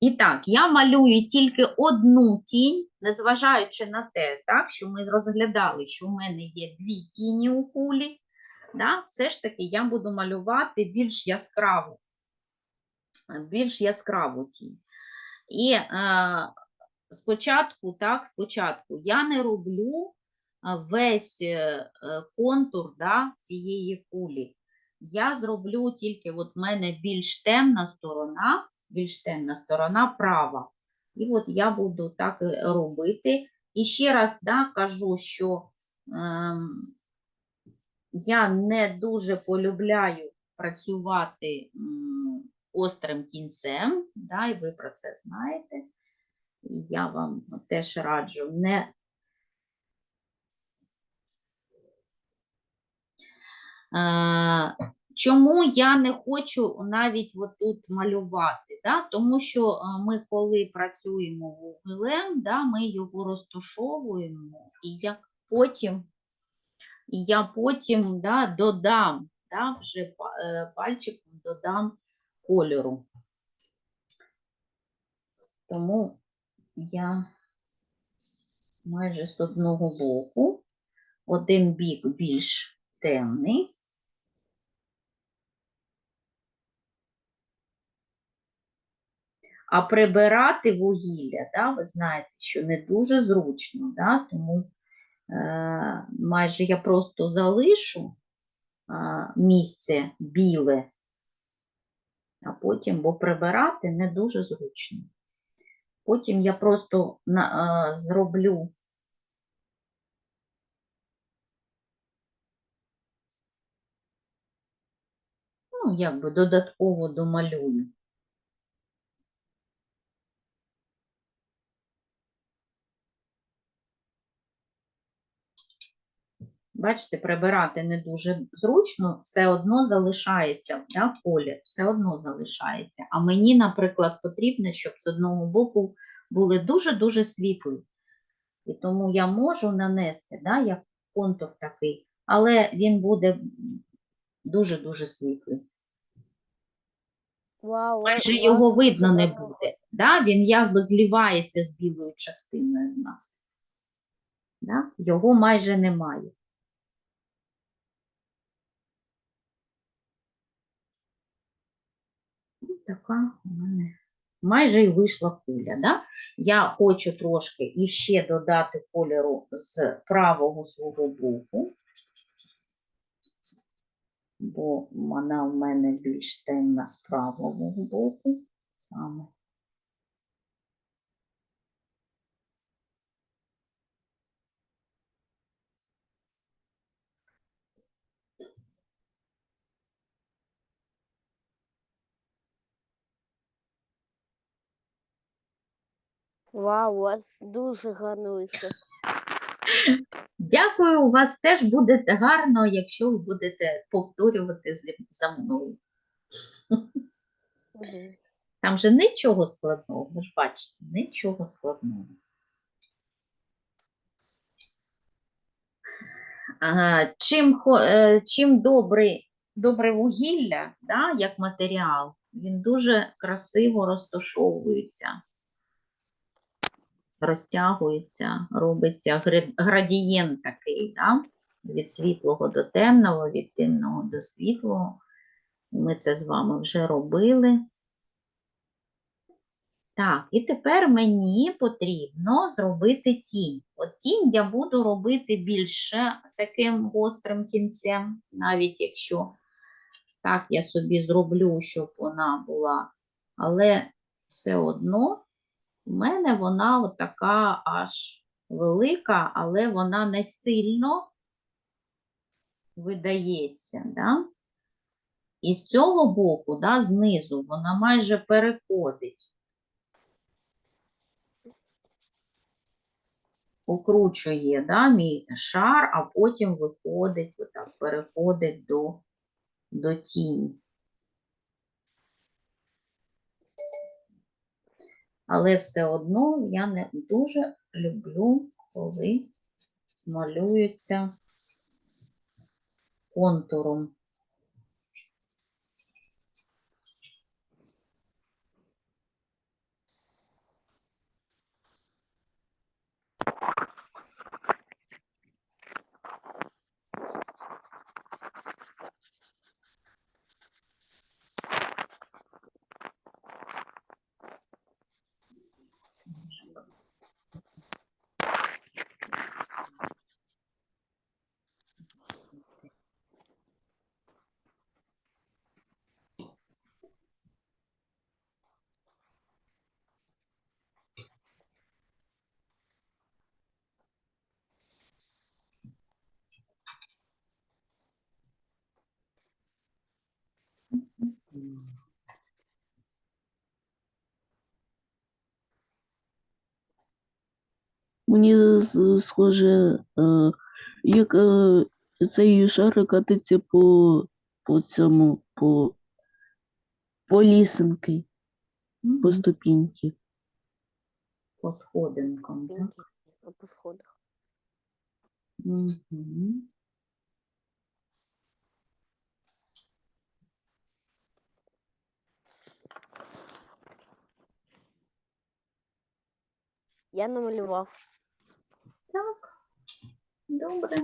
І так, я малюю тільки одну тінь, незважаючи на те, так, що ми розглядали, що в мене є дві тіні у кулі. Да, все ж таки я буду малювати більш яскраву, більш яскраву тінь. І е, спочатку, так, спочатку я не роблю весь е, е, контур да, цієї кулі. Я зроблю тільки, от в мене більш темна сторона, більш темна сторона права. І от я буду так і робити. І ще раз да, кажу, що ем, я не дуже полюбляю працювати м, острим кінцем, да, і ви про це знаєте. Я вам теж раджу не Е, Чому я не хочу навіть отут малювати? Да? Тому що е, ми, коли працюємо вуглем, да, ми його розташовуємо, і я потім, і я потім да, додам, да, вже е, пальчиком додам кольору. Тому я майже з одного боку, один бік більш темний. А прибирати вугілля, да, ви знаєте, що не дуже зручно, да, тому е, майже я просто залишу е, місце біле, а потім, бо прибирати не дуже зручно. Потім я просто на, е, зроблю ну, якби додатково домалюю. Бачите, прибирати не дуже зручно, все одно залишається, да, колір, все одно залишається. А мені, наприклад, потрібно, щоб з одного боку були дуже-дуже світлі. І тому я можу нанести, да, як контур такий, але він буде дуже-дуже світлий. Вау, Майже у його вас видно не буде. Да? Він якби злівається з білою частиною в нас. Да? Його майже немає. Ну, Така у мене майже і вийшла куля. Да? Я хочу трошки іще додати кольору з правого свого боку, бо вона в мене більш темна з правого боку. Саме. Вау, у вас дуже гарно вийшло. Дякую, у вас теж буде гарно, якщо ви будете повторювати за мною. Там же нічого складного, ви ж бачите, нічого складного. Чим, е, чим добре, добре вугілля, да, як матеріал, він дуже красиво розташовується, розтягується, робиться градієнт такий, да, від світлого до темного, від темного до світлого. Ми це з вами вже робили. Так, і тепер мені потрібно зробити тінь. От тінь я буду робити більше таким гострим кінцем, навіть якщо так я собі зроблю, щоб вона була. Але все одно в мене вона от така аж велика, але вона не сильно видається. Да? І з цього боку, да, знизу, вона майже переходить. Покручує да, мій шар, а потім виходить, отак, переходить до, до тіні. Але все одно я не дуже люблю, коли малюється контуром. Мені схоже, е, як е, цей шарик катиться по, по цьому, по, по лісенки, по ступіньки. По сходинкам, так? Пінки по сходах. Я намалював. Добре.